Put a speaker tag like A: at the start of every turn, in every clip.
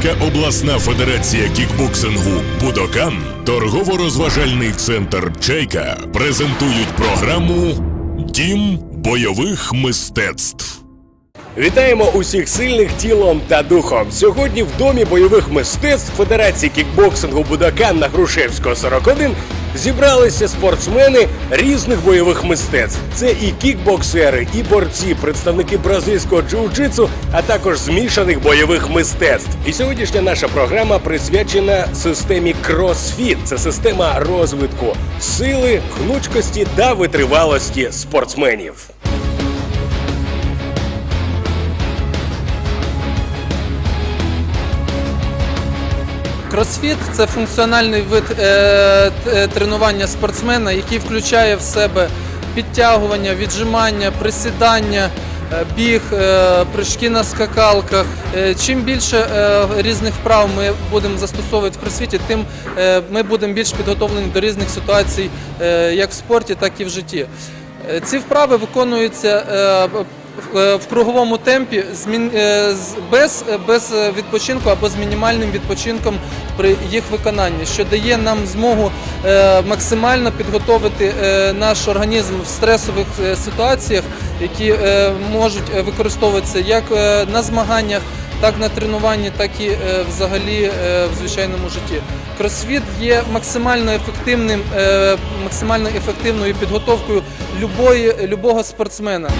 A: Рівненська обласна федерація кікбоксингу Будокан, торгово-розважальний центр Чайка презентують програму Дім бойових мистецтв.
B: Вітаємо усіх сильних тілом та духом. Сьогодні в домі бойових мистецтв Федерації кікбоксингу Будакан на Грушевського 41 зібралися спортсмени різних бойових мистецтв. Це і кікбоксери, і борці, представники бразильського джиу-джитсу, а також змішаних бойових мистецтв. І сьогоднішня наша програма присвячена системі кросфіт. Це система розвитку сили, гнучкості та витривалості спортсменів.
C: Кросфіт це функціональний вид е, е, тренування спортсмена, який включає в себе підтягування, віджимання, присідання, е, біг, прыжки на скакалках. Чим більше різних вправ ми будемо застосовувати в кросфіті, тим ми будемо більш підготовлені до різних ситуацій, як в спорті, так і в житті. Ці вправи виконуються в- е, круговому темпі е, без, е, без відпочинку або з мінімальним відпочинком при їх виконанні, що дає нам змогу максимально підготовити наш організм в стресових ситуаціях, які можуть використовуватися як на змаганнях, так на тренуванні, так і взагалі в звичайному житті. Кросфіт є максимально ефективним, максимально ефективною підготовкою любої, любого спортсмена.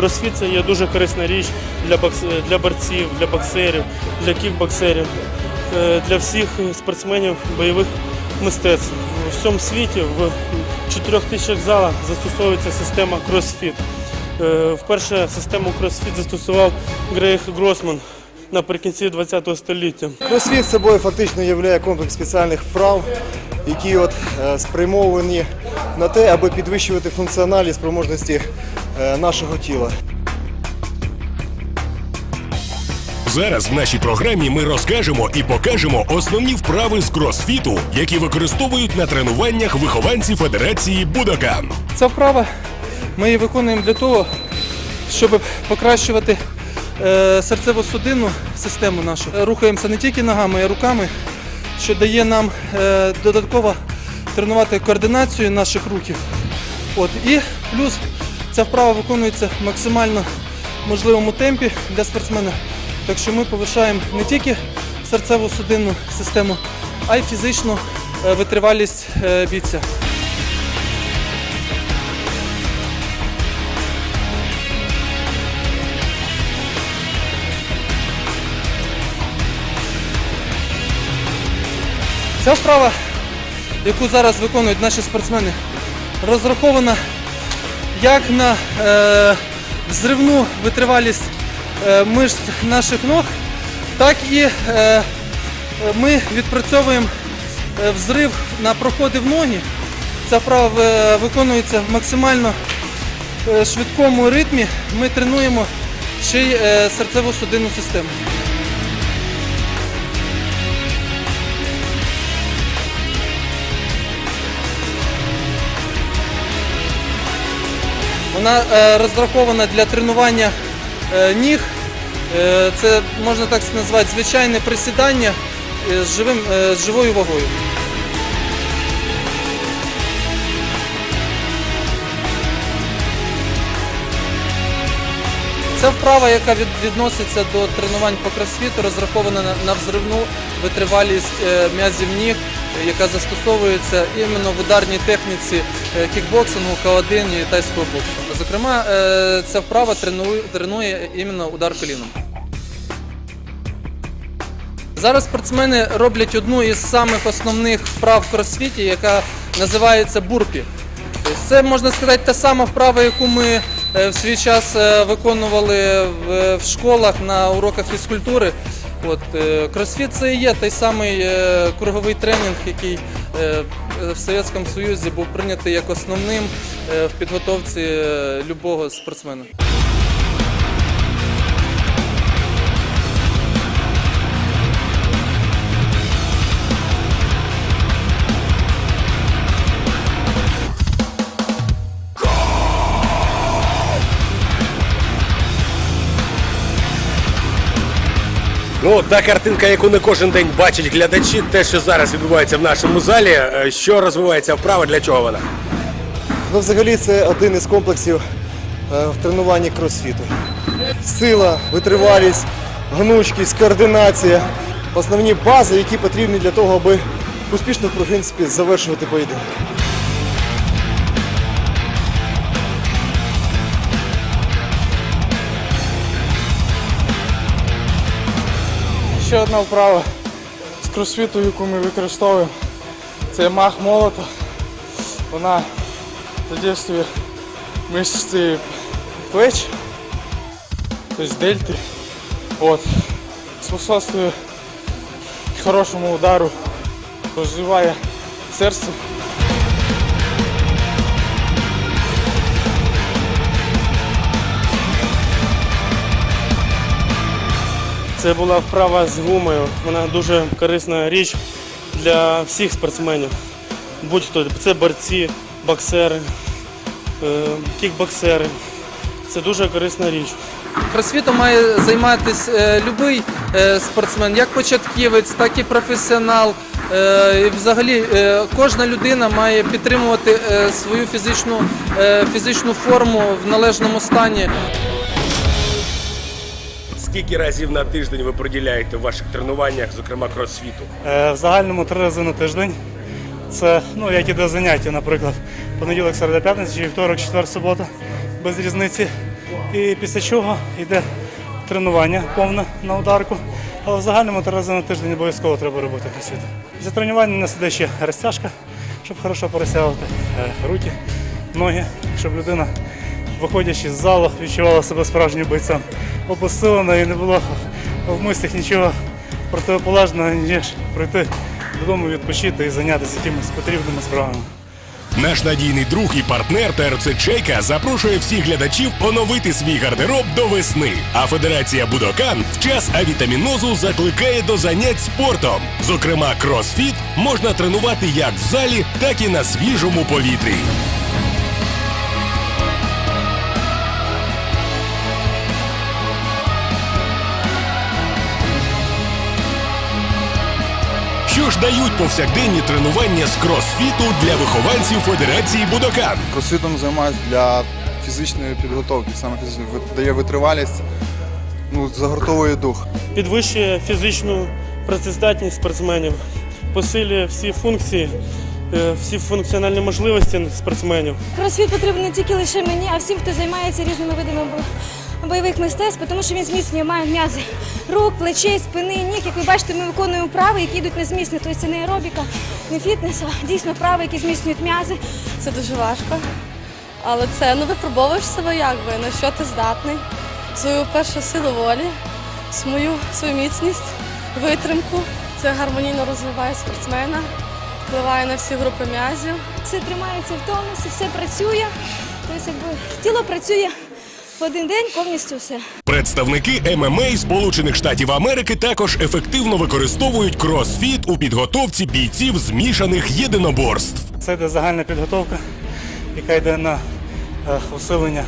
D: Кросфіт це є дуже корисна річ для, бокс... для борців, для боксерів, для кікбоксерів, е, для всіх спортсменів бойових мистецтв. У всьому світі в 4 тисячах залах застосовується система кросфіт. Е, Вперше систему кросфіт застосував Грейх Гросман наприкінці ХХ століття.
E: Кросфіт собою фактично є комплекс спеціальних вправ, які от, е, спрямовані на те, аби підвищувати функціональні спроможності нашого тіла.
A: Зараз в нашій програмі ми розкажемо і покажемо основні вправи з кросфіту, які використовують на тренуваннях вихованці Федерації Будокан.
C: Ця вправа ми її виконуємо для того, щоб покращувати е, серцево-судинну систему нашу. Е, Рухаємося не тільки ногами, а й руками, що дає нам е, додатково тренувати координацію наших рухів. От. І плюс ця вправа виконується в максимально можливому темпі для спортсмена. Так що ми повишаємо не тільки серцево-судинну систему, а й фізичну е, витривалість е, бійця. Ця вправа, яку зараз виконують наші спортсмени, розрахована як на е, взривну витривалість е, мишць наших ног, так і е, ми відпрацьовуємо е, взрив на проходи в ноги. Ця вправа е, виконується в максимально е, швидкому ритмі. Ми тренуємо ще й серцево-судинну систему. Вона е, розрахована для тренування е, ніг. Е, це можна так назвати звичайне присідання з, живим, з живою вагою. Це вправа, яка відноситься до тренувань по кросфіту, розрахована на, взривну витривалість м'язів ніг, яка застосовується іменно в ударній техніці е, кікбоксингу, К1 і тайського боксу. Зокрема, е, ця вправа тренує, іменно удар коліном. Зараз спортсмени роблять одну із самих основних вправ в кросфіті, яка називається бурпі. Це можна сказати та сама вправа, яку ми е, в свій час виконували в школах на уроках фізкультури. От, е, кросфіт це і є той самий е, круговий тренінг, який е, в Совєтському Союзі був прийнятий як основним в підготовці любого спортсмена.
B: Ну, та картинка, яку не кожен день бачать глядачі, те, що зараз відбувається в нашому залі, е, що розвивається вправо, для чого вона?
E: Ну, взагалі, це один із комплексів е, в тренуванні кросфіту. Сила, витривалість, гнучкість, координація основні бази, які потрібні для того, аби успішно в принципі, завершувати поєдинок.
F: Ще одна вправа з кросфіту, яку ми використовуємо, це мах молота. Вона задействує мишці плеч, тобто дельти. От. Способствує хорошому удару, розвиває серце.
D: Це була вправа з гумою. Вона дуже корисна річ для всіх спортсменів. Будь-хто це борці, боксери, е, кікбоксери. Це дуже корисна річ.
C: Кросфітом має займатися е, любий е, спортсмен, як початківець, так і професіонал. І взагалі кожна людина має підтримувати свою фізичну форму в належному стані.
B: Скільки разів на тиждень ви приділяєте в ваших тренуваннях, зокрема кросфіту?
G: Е, В загальному три рази на тиждень. Це ну, як іде заняття, наприклад, понеділок, середа, п'ятниця, чи вівторок, четвер, субота, без різниці. І після чого йде тренування повне на ударку. Але в загальному три рази на тиждень обов'язково треба робити кросфіт. Після тренування у нас іде ще розтяжка, щоб хорошо пересягувати е, руки, ноги, щоб людина, виходячи з залу, відчувала себе справжнім бойцем. Опосилена і не було в мислях нічого протиполежного, ніж прийти додому відпочити і зайнятися якимись потрібними справами.
A: Наш надійний друг і партнер ТРЦ Чайка запрошує всіх глядачів оновити свій гардероб до весни. А Федерація Будокан в час авітамінозу закликає до занять спортом. Зокрема, кросфіт можна тренувати як в залі, так і на свіжому повітрі. Що ж дають повсякденні тренування з кросфіту для вихованців Федерації Будокан?
H: Кросфітом займаюся для фізичної підготовки, саме фізичної, Ви- дає витривалість, ну, загортовує дух.
D: Підвищує фізичну працездатність спортсменів, посилює всі функції, е, всі функціональні можливості спортсменів.
I: Кросфіт потрібен не тільки лише мені, а всім, хто займається різними видами бойових мистецтв, тому що він зміцнює має м'язи рук, плечей, спини, ніг. Як ви бачите, ми виконуємо вправи, які йдуть не зміцно. Тобто це не аеробіка, не фітнес, а дійсно вправи, які зміцнюють м'язи.
J: Це дуже важко. Але це ну випробовуєш себе якби, на що ти здатний, свою першу силу волі, свою, свою міцність, витримку. Це гармонійно розвиває спортсмена, впливає на всі групи м'язів.
I: Все тримається в тонусі, все працює. Тобто, якби тіло працює в один день повністю все.
A: Представники ММА Сполучених Штатів Америки також ефективно використовують кросфіт у підготовці бійців змішаних єдиноборств.
G: Це йде загальна підготовка, яка йде на е, усилення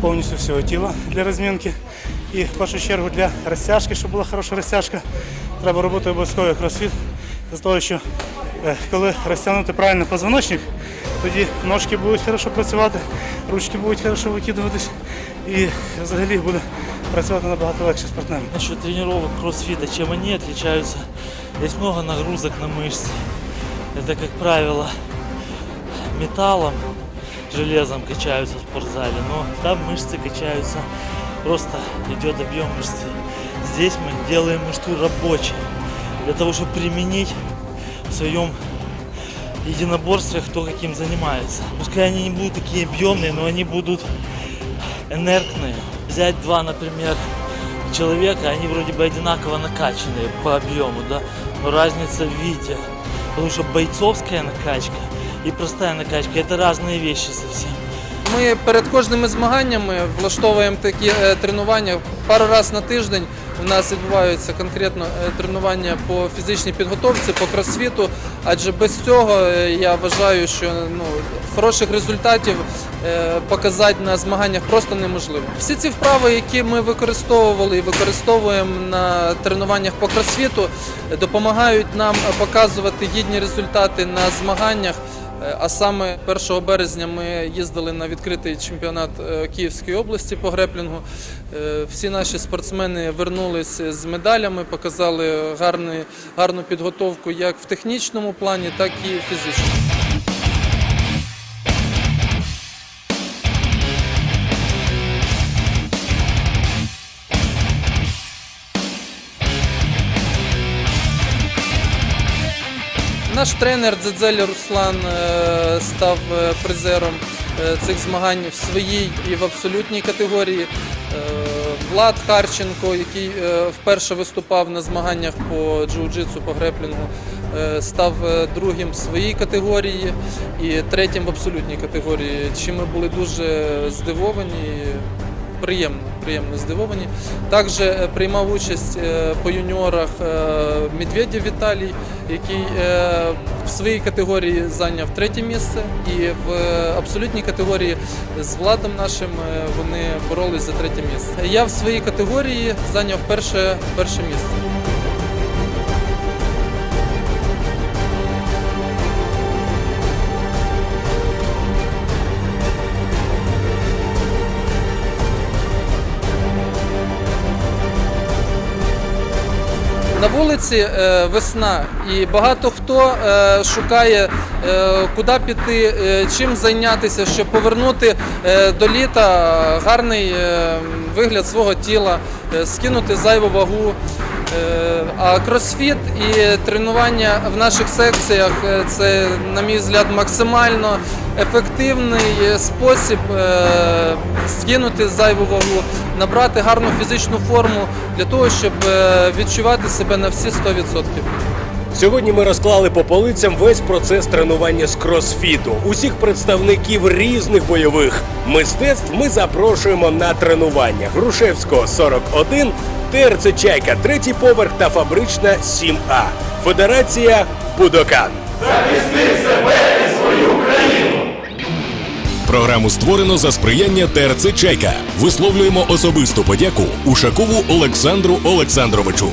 G: повністю всього тіла для розмінки. І в першу чергу для розтяжки, щоб була хороша розтяжка, треба робити обов'язково кросфіт. З того, що е, коли розтягнути правильно позвоночник, тоді ножки будуть хорошо працювати, ручки будуть хорошо викидуватись і взагалі буде працювати набагато легше спортсменам.
K: Насчет тренировок кроссфита, чем они отличаются, есть много нагрузок на мышцы. Это, как правило, металлом, железом качаются в спортзале, но там мышцы качаются, просто идет объем мышцы. Здесь мы делаем мышцу рабочей, для того, чтобы применить в своем единоборстве, кто каким занимается. Пускай они не будут такие объемные, но они будут энергные. Взять два, например, человека, они вроде бы одинаково накачанные по объему, да, но разница в виде. Потому что бойцовская накачка и простая накачка это разные вещи совсем.
C: Ми перед кожними змаганнями влаштовуємо такі е, тренування пару разів на тиждень. у нас відбуваються конкретно е, тренування по фізичній підготовці, по кросфіту, адже без цього е, я вважаю, що ну, хороших результатів показати на змаганнях просто неможливо. Всі ці вправи, які ми використовували і використовуємо на тренуваннях по кросфіту, допомагають нам показувати гідні результати на змаганнях. Е, А саме 1 березня ми їздили на відкритий чемпіонат е, Київської області по греплінгу. Е, Всі наші спортсмени вернулися з медалями, показали гарну підготовку як в технічному плані, так і фізичному. Наш тренер Дзедзель Руслан е, став е, призером е, цих змагань в своїй і в абсолютній категорії. Влад Харченко, який вперше виступав на змаганнях по джиу-джитсу, по греплінгу, став другим в своїй категорії і третім в абсолютній категорії. Чим ми були дуже здивовані. Приємно, приємно здивовані. Також е, приймав участь е, по юніорах е, Медведєв Віталій, який в своїй категорії зайняв третє місце, і в абсолютній категорії з владом нашим вони боролись за третє місце. Я в своїй категорії зайняв перше, перше місце. На вулиці е, весна, і багато хто е, шукає, е, куди піти, чим зайнятися, щоб повернути до літа гарний вигляд свого тіла, скинути зайву вагу. Е, А кросфіт і тренування в наших секціях е, це, на мій взгляд, максимально ефективний спосіб е, скинути зайву вагу, набрати гарну фізичну форму для того, щоб відчувати себе на всі 100%.
B: Сьогодні ми розклали по полицям весь процес тренування з кросфіту. Усіх представників різних бойових мистецтв ми запрошуємо на тренування Грушевського 41, ТРЦ Чайка, третій поверх та фабрична 7А. Федерація Будокан.
A: Програму створено за сприяння ТРЦ Чайка. Висловлюємо особисту подяку Ушакову Олександру Олександровичу.